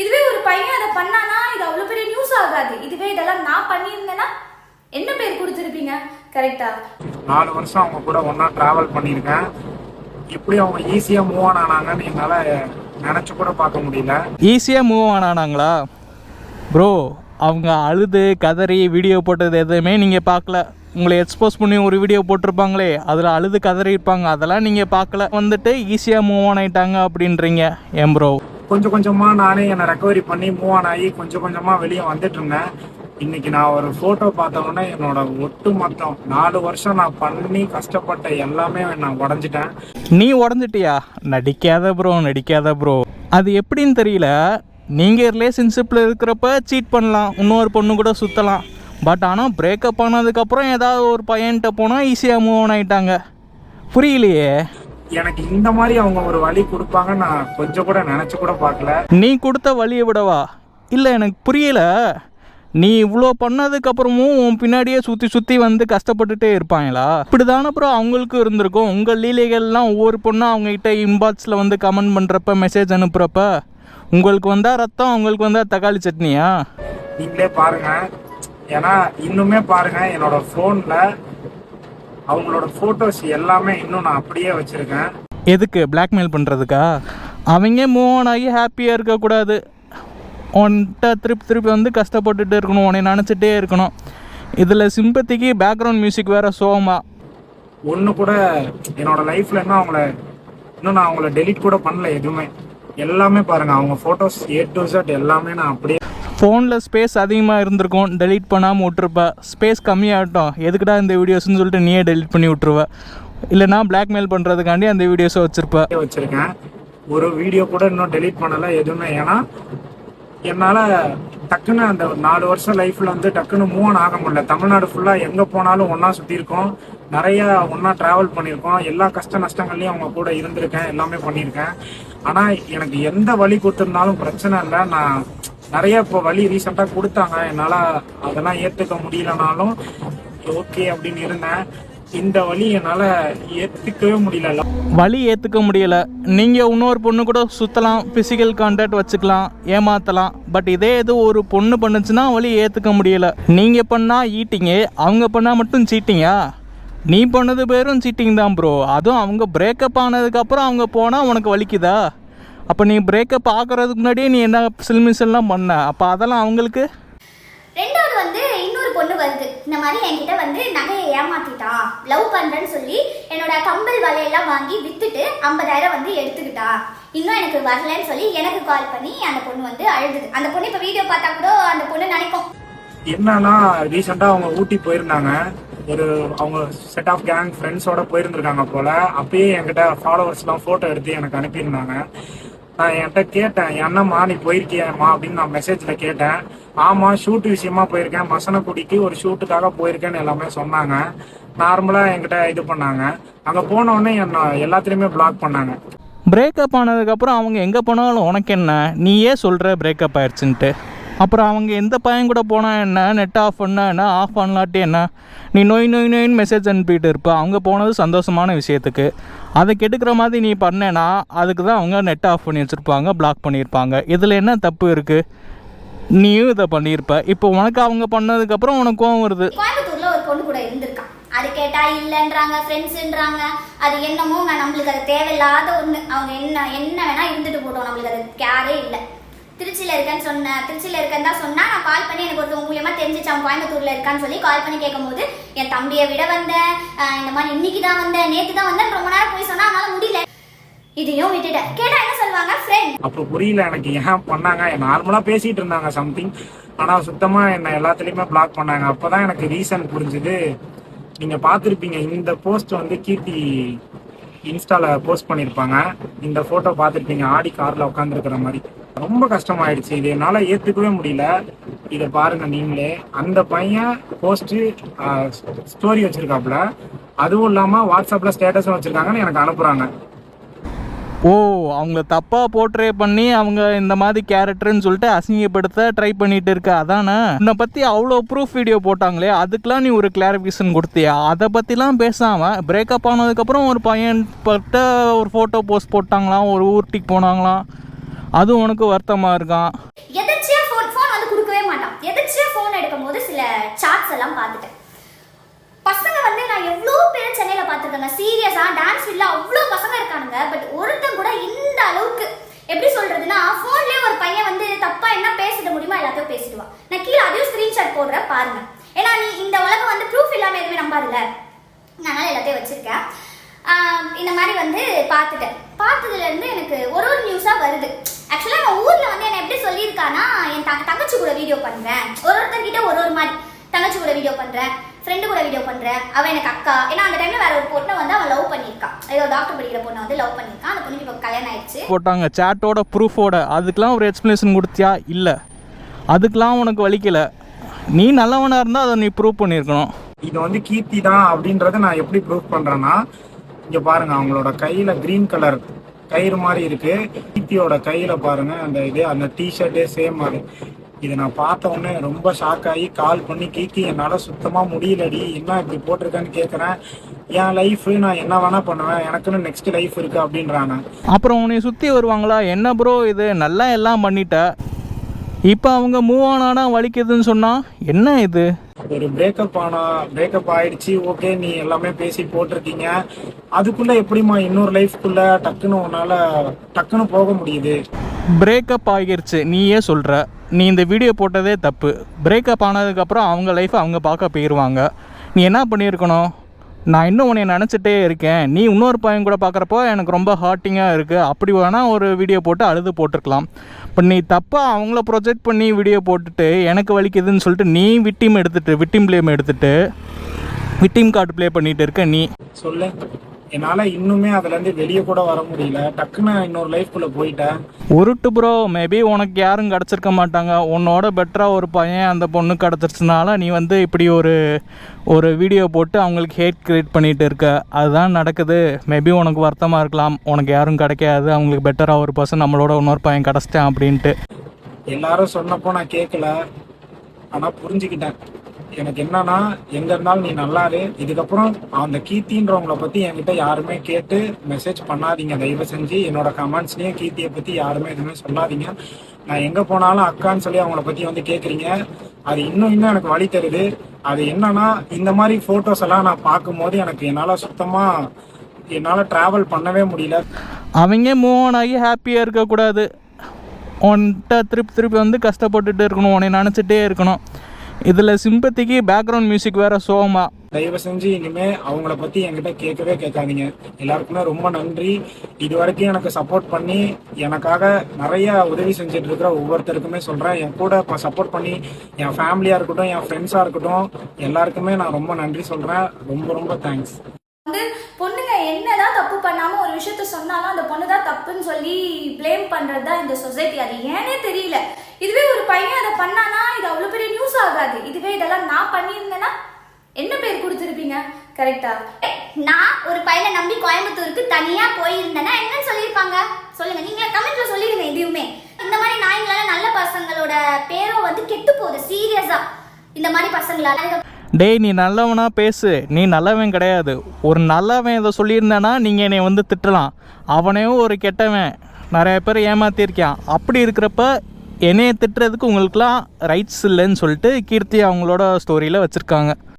இதுவே ஒரு பையன் அதை பண்ணானா இது அவ்வளோ பெரிய நியூஸ் ஆகாது. இதுவே இதெல்லாம் நான் பண்ணியிருந்தேன்னா என்ன பேர் கொடுத்துருப்பீங்க? கரெக்டா நாலு வருஷம் அவங்க கூட ஒன்றா ட்ராவல் பண்ணியிருக்கேன். எப்படி அவங்க ஈஸியாக மூவ் ஆன் ஆனாங்கன்னு என்னால் நினச்சி கூட பார்க்க முடியல. ஈஸியாக மூவ் ஆனானாங்களா ப்ரோ அவங்க அழுது கதறி வீடியோ போட்டது எதுவுமே நீங்கள் பார்க்கல. உங்களை எக்ஸ்போஸ் பண்ணி ஒரு வீடியோ போட்டிருப்பாங்களே அதில் அழுது கதறி இருப்பாங்க. அதெல்லாம் நீங்கள் பார்க்கல. வந்துட்டு ஈஸியாக மூவ் ஆன் ஆயிட்டாங்க அப்படின்றீங்க. ஏன் ப்ரோ கொஞ்சம் கொஞ்சமாக நானே என்னை ரெக்கவரி பண்ணி மூவ் ஆன் ஆகி கொஞ்சம் கொஞ்சமாக வெளியே வந்துட்டு இருந்தேன் இன்னைக்கு நான் ஒரு ஃபோட்டோ பார்த்தோன்னே என்னோட ஒட்டு மொத்தம் நாலு வருஷம் நான் பண்ணி கஷ்டப்பட்ட எல்லாமே நான் உடஞ்சிட்டேன். நீ உடஞ்சிட்டியா? நடிக்காத ப்ரோ நடிக்காத ப்ரோ அது எப்படின்னு தெரியல. நீங்கள் ரிலேஷன்ஷிப்பில் இருக்கிறப்ப சீட் பண்ணலாம். இன்னொரு பொண்ணு கூட சுற்றலாம் பட் ஆனால் பிரேக்கப் ஆனதுக்கப்புறம் ஏதாவது ஒரு பையன்கிட்ட போனால் ஈஸியாக மூவ் ஆன் ஆகிட்டாங்க புரியலையே? எனக்கு இந்த மாதிரி அவங்க ஒரு வழி கொடுப்பாங்கன்னு நான் கொஞ்சம் கூட நினச்சி கூட பார்க்கல. நீ கொடுத்த வழியை விடவா? இல்லை எனக்கு புரியல. நீ இவ்வளோ பண்ணதுக்கப்புறமும் உன் பின்னாடியே சுற்றி சுற்றி வந்து கஷ்டப்பட்டுட்டே இருப்பாங்களா? இப்படி தானே அப்புறம் அவங்களுக்கு இருந்திருக்கும். உங்கள் லீலைகள்லாம் ஒவ்வொரு பொண்ணும் அவங்ககிட்ட இன்பாக்ஸில் வந்து கமெண்ட் பண்ணுறப்ப மெசேஜ் அனுப்புகிறப்ப உங்களுக்கு வந்தால் ரத்தம் அவங்களுக்கு வந்தால் தக்காளி சட்னியா? நீங்களே பாருங்க. ஏன்னா இன்னுமே பாருங்க என்னோட ஃபோனில் அவங்களோட ஃபோட்டோஸ் எல்லாமே இன்னும் நான் அப்படியே வச்சுருக்கேன். எதுக்கு பிளாக்மெயில் பண்ணுறதுக்கா அவங்க மூவ் ஆன் ஆகி ஹாப்பியாக இருக்கக்கூடாது உன்கிட்ட திருப்பி திருப்பி வந்து கஷ்டப்பட்டுட்டு இருக்கணும் உன்னை நினச்சிட்டே இருக்கணும். இதில் சிம்பத்திக்கு பேக்ரவுண்ட் மியூசிக் வேறு சோகமா. ஒன்று கூட என்னோட லைஃப்ல இன்னும் அவங்கள இன்னும் நான் அவங்கள டெலீட் கூட பண்ணல எதுவுமே. எல்லாமே பாருங்க அவங்க ஃபோட்டோஸ் ஏ டு Z எல்லாமே நான் அப்படியே ஃபோனில் ஸ்பேஸ் அதிகமாக இருந்திருக்கும் டெலீட் பண்ணாமல் விட்ருப்ப ஸ்பேஸ் கம்மியாகட்டும். எதுக்குடா இந்த வீடியோஸ்னு சொல்லிட்டு நீயே டெலீட் பண்ணி விட்ருவ இல்லைனா பிளாக்மெயில் பண்ணுறதுக்காண்டி அந்த வீடியோஸை வச்சுருப்ப. வச்சுருக்கேன். ஒரு வீடியோ கூட இன்னும் டெலீட் பண்ணலை எதுவுமே. ஏன்னா என்னால் டக்குன்னு அந்த நாலு வருஷம் லைஃப்பில் வந்து டக்குன்னு மூவ் ஆன் ஆக முடியல. தமிழ்நாடு ஃபுல்லாக எங்கே போனாலும் ஒன்றா சுற்றியிருக்கோம் நிறையா நிறைய ட்ராவல் பண்ணியிருக்கோம். எல்லா கஷ்ட நஷ்டங்கள்லையும் அவங்க கூட இருந்திருக்கேன். எல்லாமே பண்ணியிருக்கேன். ஆனால் எனக்கு எந்த வழி கொடுத்துருந்தாலும் பிரச்சனை இல்லை. நான் நிறைய இப்போ வழி ரீசெண்டாக கொடுத்தாங்க. என்னால் அதெல்லாம் ஏற்றுக்க முடியலனாலும் ஓகே அப்படின்னு இருந்தேன். இந்த வழி என்னால் ஏற்றுக்கவே முடியல. வழி ஏற்றுக்க முடியலை. நீங்கள் இன்னொரு பொண்ணு கூட சுற்றலாம் ஃபிசிக்கல் கான்டாக்ட் வச்சுக்கலாம் ஏமாற்றலாம் பட் இதே இது ஒரு பொண்ணு பண்ணுச்சுன்னா வழி ஏற்றுக்க முடியலை. நீங்கள் பண்ணால் ஈட்டிங்க அவங்க பண்ணால் மட்டும் சீட்டிங்கா நீ பண்ணது பேரும் சீட்டிங் தான் ப்ரோ அதுவும் அவங்க பிரேக்கப் ஆனதுக்கப்புறம் அவங்க போனால் உனக்கு வலிக்குதா? அப்போ நீ பிரேக்கப் ஆகிறதுக்கு முன்னாடியே நீ என்ன சில்மிசல்லாம் பண்ண? அப்போ அதெல்லாம் அவங்களுக்கு? ரெண்டாவது வந்து இன்னொரு பொண்ணு வருது. இந்த மாதிரி என்கிட்ட வந்து நகையை ஏமாத்திட்டா. லவ் பண்றேன்னு சொல்லி என்னோட கம்பல் வலையெல்லாம் வாங்கி வித்துட்டு ஐம்பதாயிரம் வந்து எடுத்துக்கிட்டா. இன்னும் எனக்கு வரலன்னு சொல்லி எனக்கு கால் பண்ணி அந்த பொண்ணு வந்து அழுதுது அந்த பொண்ணு இப்ப வீடியோ பார்த்தா கூட அந்த பொண்ணு நினைக்கும். என்னன்னா ரீசெண்டா அவங்க ஊட்டி போயிருந்தாங்க. ஒரு அவங்க செட் ஆஃப் கேங் ஃப்ரெண்ட்ஸோட போயிருந்திருக்காங்க போல. அப்பயே என்கிட்ட ஃபாலோவர்ஸ் எல்லாம் போட்டோ எடுத்து எனக்கு அனுப்பியிருந்தாங்க. நான் என்கிட்ட கேட்டேன் என்னம்மா நீ போயிருக்கியம்மா? அப்படின்னு நான் மெசேஜ்ல கேட்டேன். ஆமா ஷூட் விஷயமா போயிருக்கேன். மசனக்குடிக்கு ஒரு ஷூட்டுக்காக போயிருக்கேன்னு எல்லாமே சொன்னாங்க. நார்மலா என்கிட்ட இது பண்ணாங்க. அங்க போன உடனே என்ன எல்லாத்துலயுமே பிளாக் பண்ணாங்க. பிரேக்கப் ஆனதுக்கப்புறம் அவங்க எங்கே போனாலும் உனக்கு என்ன? நீயே சொல்கிற பிரேக்கப் ஆயிடுச்சுன்ட்டு. அப்புறம் அவங்க எந்த பையன் கூட போனால் என்ன? நெட் ஆஃப் பண்ணால் என்ன? ஆஃப் பண்ணலாட்டி என்ன? நீ நோய் நோய் நோயின்னு மெசேஜ் அனுப்பிட்டு இருப்ப. அவங்க போனது சந்தோஷமான விஷயத்துக்கு. அதை கெடுக்கிற மாதிரி நீ பண்ணேன்னா அதுக்கு தான் அவங்க நெட் ஆஃப் பண்ணி வச்சுருப்பாங்க பிளாக் பண்ணியிருப்பாங்க. இதில் என்ன தப்பு இருக்குது நீயும் இதை பண்ணியிருப்ப. இப்போ உனக்கு அவங்க பண்ணதுக்கப்புறம் உனக்கு கோவம் வருது. கோயம்புத்தூர்ல ஒரு பொண்ணு கூட இருந்திருக்கான் அது கேட்டா இல்லைன்றாங்க ஃப்ரெண்ட்ஸ்ன்றாங்க அது என்னமோங்க நம்மளுக்கு அது தேவையில்லாத ஒண்ணு. அவங்க என்ன என்ன வேணா இருந்துட்டு போட்டோம். நம்மளுக்கு அது கேரே இல்லை. திருச்சியில் இருக்கேன்னு சொன்னேன் திருச்சியில் இருக்கேன்னு தான் சொன்னா நான் கால் பண்ணி எனக்கு ஒருத்தவங்க மூலியமா தெரிஞ்சிச்சு அவன் கோயம்புத்தூர்ல இருக்கான்னு சொல்லி கால் பண்ணி கேட்கும்போது என் தம்பியை விட வந்தேன் இந்த மாதிரி இன்னைக்கு தான் வந்தேன் நேத்து தான் வந்தேன் ரொம்ப நேரம் போய் சொன்னா அதனால முடியல. இதையும் விட்டுட்டேன். கேட்டா என்ன சொல்லுவாங்க? ஃப்ரெண்ட் அப்புறம் புரியல எனக்கு. ஏன் பண்ணாங்க? நார்மலா பேசிட்டு இருந்தாங்க சம்திங் ஆனா சுத்தமா என்ன எல்லாத்துலயுமே பிளாக் பண்ணாங்க. அப்பதான் எனக்கு ரீசன் புரிஞ்சுது. நீங்க பாத்திருப்பீங்க இந்த போஸ்ட் வந்து கீர்த்தி இன்ஸ்டால போஸ்ட் பண்ணிருப்பாங்க. இந்த போட்டோ பார்த்திருப்பீங்க ஆடி கார்ல உட்காந்துருக்கிற மாதிரி. ரொம்ப கஷ்டமாயிடுச்சு. இது என்னால ஏத்துக்கவே முடியல. இத பாருங்க நீங்களே. அந்த பையன் போஸ்ட் ஸ்டோரி வச்சிருக்காப்ல அதுவும் இல்லாம வாட்ஸ்அப்ல ஸ்டேட்டஸும் வச்சிருக்காங்கன்னு எனக்கு அனுப்புறாங்க. ஓ அவங்க தப்பாக போர்ட்ரே பண்ணி அவங்க இந்த மாதிரி கேரக்டர்னு சொல்லிட்டு அசிங்கப்படுத்த ட்ரை பண்ணிட்டு இருக்க. அதானே? உன்னை பற்றி அவ்வளோ ப்ரூஃப் வீடியோ போட்டாங்களே. அதுக்கெலாம் நீ ஒரு கிளாரிஃபிகேஷன் கொடுத்தியா? அதை பற்றிலாம் பேசாமல் பிரேக்கப் ஆனதுக்கப்புறம் ஒரு பையன் பட்ட ஒரு ஃபோட்டோ போஸ்ட் போட்டாங்களாம் ஒரு ஊட்டிக்கு போனாங்களாம். அது உனக்கு வருத்தமாக இருக்கான் எதிர்ச்சியா ஃபோன் ஃபோன் வந்து கொடுக்கவே மாட்டான். எதிர்ச்சியா ஃபோன் எடுக்கும் போது சில சாட்ஸ் எல்லாம் பார்த்துட்டேன். பசங்க வந்து நான் எவ்வளோ பேர் சென்னையில் பார்த்துருக்கேங்க. சீரியஸாக டான்ஸ் ஃபீல்டில் அவ்வளோ பசங்க இருக்கானுங்க. பட் ஒருத்தன் கூட இந்த அளவுக்கு எப்படி சொல்றதுன்னா ஃபோன்லேயே ஒரு பையன் வந்து தப்பா என்ன பேசிட முடியுமோ எல்லாத்தையும் பேசிடுவான். நான் கீழே அதையும் ஸ்க்ரீன்ஷாட் போடுறேன் பாருங்க. ஏன்னா நீ இந்த உலகம் வந்து ப்ரூஃப் இல்லாமல் எதுவுமே நம்பாதுல்ல? அதனால எல்லாத்தையும் வச்சிருக்கேன். இந்த மாதிரி வந்து பார்த்துட்டேன். பார்த்ததுலேருந்து எனக்கு ஒரு ஒரு நியூஸாக வருது ஆக்சுவலாக நான் ஊரில் வந்து என்னை எப்படி சொல்லியிருக்கானா என் தங்க தங்கச்சி கூட வீடியோ பண்ணுறேன் ஒரு ஒருத்தர்கிட்ட ஒரு ஒரு மாதிரி தங்கச்சி கூட வீடியோ பண்ணுறேன் ஃப்ரெண்டு கூட வீடியோ பண்ணுறேன் அவன் எனக்கு அக்கா. ஏன்னா அந்த டைமில் வேற ஒரு பொண்ணை வந்து அவன் லவ் பண்ணியிருக்கான் ஏதோ டாக்டர் படிக்கிற பொண்ணை வந்து லவ் பண்ணியிருக்கான் அந்த பொண்ணுக்கு இப்போ கல்யாணம் ஆயிடுச்சு. போட்டாங்க. சேட்டோட ப்ரூஃபோட அதுக்கெலாம் ஒரு எக்ஸ்ப்ளனேஷன் கொடுத்தியா? இல்லை. அதுக்கெலாம் உனக்கு வலிக்கலை. நீ நல்லவனாக இருந்தால் அதை நீ ப்ரூவ் பண்ணியிருக்கணும். இது வந்து கீர்த்தி தான் அப்படின்றத நான் எப்படி ப்ரூவ் பண்றேன்னா இங்க பாருங்க அவங்களோட கையில கிரீன் கலர் கயிறு மாதிரி இருக்கு. கீர்த்தியோட கையில பாருங்க அந்த இது அந்த டிஷர்ட்டே சேம் மாதிரி. இதை நான் பார்த்த உடனே ரொம்ப ஷாக் ஆகி கால் பண்ணி கீர்த்தி என்னால சுத்தமா முடியலடி. என்ன இப்படி போட்டிருக்கேன்னு கேட்குறேன் என் லைஃப் நான் என்ன வேணா பண்ணுவேன். எனக்குன்னு நெக்ஸ்ட் லைஃப் இருக்கு அப்படின்றாங்க. அப்புறம் உன்னை சுற்றி வருவாங்களா? என்ன ப்ரோ இது? நல்லா எல்லாம் பண்ணிட்ட. இப்போ அவங்க மூவ் ஆனானா வலிக்குதுன்னு சொன்னால் என்ன இது? ஒரு பிரேக்கப் ஆனா பிரேக்கப் ஆயிடுச்சு ஓகே நீ எல்லாமே பேசி போட்டிருக்கீங்க. அதுக்குள்ள எப்படிம்மா இன்னொரு லைஃப்குள்ள டக்குன்னு உன்னால டக்குன்னு போக முடியுது? பிரேக்கப் ஆகிருச்சு நீயே சொல்கிற நீ இந்த வீடியோ போட்டதே தப்பு. பிரேக்கப் ஆனதுக்கப்புறம் அவங்க லைஃப்பை அவங்க பார்க்க போயிடுவாங்க நீ என்ன பண்ணியிருக்கணும்? நான் இன்னும் உன்னை நினச்சிட்டே இருக்கேன். நீ இன்னொரு பையன் கூட பார்க்குறப்போ எனக்கு ரொம்ப ஹார்ட்டிங்காக இருக்குது அப்படி வேணால் ஒரு வீடியோ போட்டு அழுது போட்டிருக்கலாம். இப்போ நீ தப்பாக அவங்கள ப்ரொஜெக்ட் பண்ணி வீடியோ போட்டுட்டு எனக்கு வலிக்குதுன்னு சொல்லிட்டு நீ விட்டிம் எடுத்துட்டு விட்டிம் ப்ளேம் எடுத்துட்டு விட்டிம் கார்டு ப்ளே பண்ணிகிட்டு இருக்க நீ. சொல்லு. என்னால இன்னுமே அதுல இருந்து வெளியே கூட வர முடியல. டக்குன்னு இன்னொரு லைஃப்குள்ள போயிட்டேன். உருட்டு ப்ரோ மேபி உனக்கு யாரும் கிடச்சிருக்க மாட்டாங்க. உன்னோட பெட்டராக ஒரு பையன் அந்த பொண்ணு கிடச்சிருச்சுனால நீ வந்து இப்படி ஒரு ஒரு வீடியோ போட்டு அவங்களுக்கு ஹேட் கிரியேட் பண்ணிட்டு இருக்க. அதுதான் நடக்குது. மேபி உனக்கு வருத்தமாக இருக்கலாம். உனக்கு யாரும் கிடைக்காது. அவங்களுக்கு பெட்டராக ஒரு பர்சன் நம்மளோட இன்னொரு பையன் கிடச்சிட்டேன் அப்படின்ட்டு. எல்லாரும் சொன்னப்போ நான் கேட்கல ஆனா புரிஞ்சுக்கிட்டேன். எனக்கு என்னன்னா எங்க இருந்தாலும் நீ நல்லா இரு இதுக்கப்புறம் அந்த கீர்த்தின்றவங்கள பத்தி என்கிட்ட யாருமே கேட்டு மெசேஜ் பண்ணாதீங்க. தயவு செஞ்சு என்னோட கமெண்ட்ஸ்லயும் கீர்த்தியை பத்தி யாருமே எதுவுமே சொல்லாதீங்க. நான் எங்க போனாலும் அக்கான்னு சொல்லி அவங்கள பத்தி வந்து கேக்குறீங்க. அது இன்னும் இன்னும் எனக்கு வழி தருது. அது என்னன்னா இந்த மாதிரி போட்டோஸ் எல்லாம் நான் பார்க்கும்போது எனக்கு என்னால சுத்தமா என்னால டிராவல் பண்ணவே முடியல. அவங்க மூவ் ஆன் ஆகி ஹாப்பியாக இருக்கக்கூடாது. உன்கிட்ட திருப்பி திருப்பி வந்து கஷ்டப்பட்டுட்டு இருக்கணும். உன்னை நினச்சிட்டே இருக்கணும். இதில் சிம்பத்திக்கு பேக்ரவுண்ட் மியூசிக் வேறு சோகமா? தயவு செஞ்சு இனிமே அவங்கள பத்தி என்கிட்ட கேட்கவே கேட்காதீங்க. எல்லாருக்குமே ரொம்ப நன்றி. இது வரைக்கும் எனக்கு சப்போர்ட் பண்ணி எனக்காக நிறைய உதவி செஞ்சுட்டு இருக்கிற ஒவ்வொருத்தருக்குமே சொல்றேன். என் கூட இப்போ சப்போர்ட் பண்ணி என் ஃபேமிலியா இருக்கட்டும் என் ஃப்ரெண்ட்ஸா இருக்கட்டும் எல்லாருக்குமே நான் ரொம்ப நன்றி சொல்றேன். ரொம்ப ரொம்ப தேங்க்ஸ் வந்து பொண்ணுங்க என்னதான் தப்பு பண்ணாம ஒரு விஷயத்த சொன்னாலும் அந்த பொண்ணு தான் தப்புன்னு சொல்லி ப்ளேம் பண்றது தான் இந்த சொசைட்டி அது ஏனே தெரியல. இதுவே ஒரு பையன் அதை பண்ணானா இது கூடாது. இதுவே இதெல்லாம் நான் பண்ணியிருந்தேன்னா என்ன பேர் கொடுத்துருப்பீங்க? கரெக்டா நான் ஒரு பையனை நம்பி கோயம்புத்தூருக்கு தனியா போயிருந்தேன்னா என்னன்னு சொல்லியிருப்பாங்க? சொல்லுங்க. நீங்களே கமெண்ட்ல சொல்லிடுங்க எதுவுமே. இந்த மாதிரி நாய்ங்களால நல்ல பசங்களோட பேரும் வந்து கெட்டு போகுது. சீரியஸா இந்த மாதிரி பசங்களால டேய் நீ நல்லவனா பேசு. நீ நல்லவன் கிடையாது. ஒரு நல்லவன் இதை சொல்லியிருந்தானா நீங்கள் என்னை வந்து திட்டலாம். அவனையும் ஒரு கெட்டவன். நிறைய பேர் ஏமாத்திருக்கான் அப்படி இருக்கிறப்ப என்னைய திட்டுறதுக்கு உங்களுக்குலாம் ரைட்ஸ் இல்லைன்னு சொல்லிட்டு கீர்த்தி அவங்களோட ஸ்டோரியில் வச்சுருக்காங்க.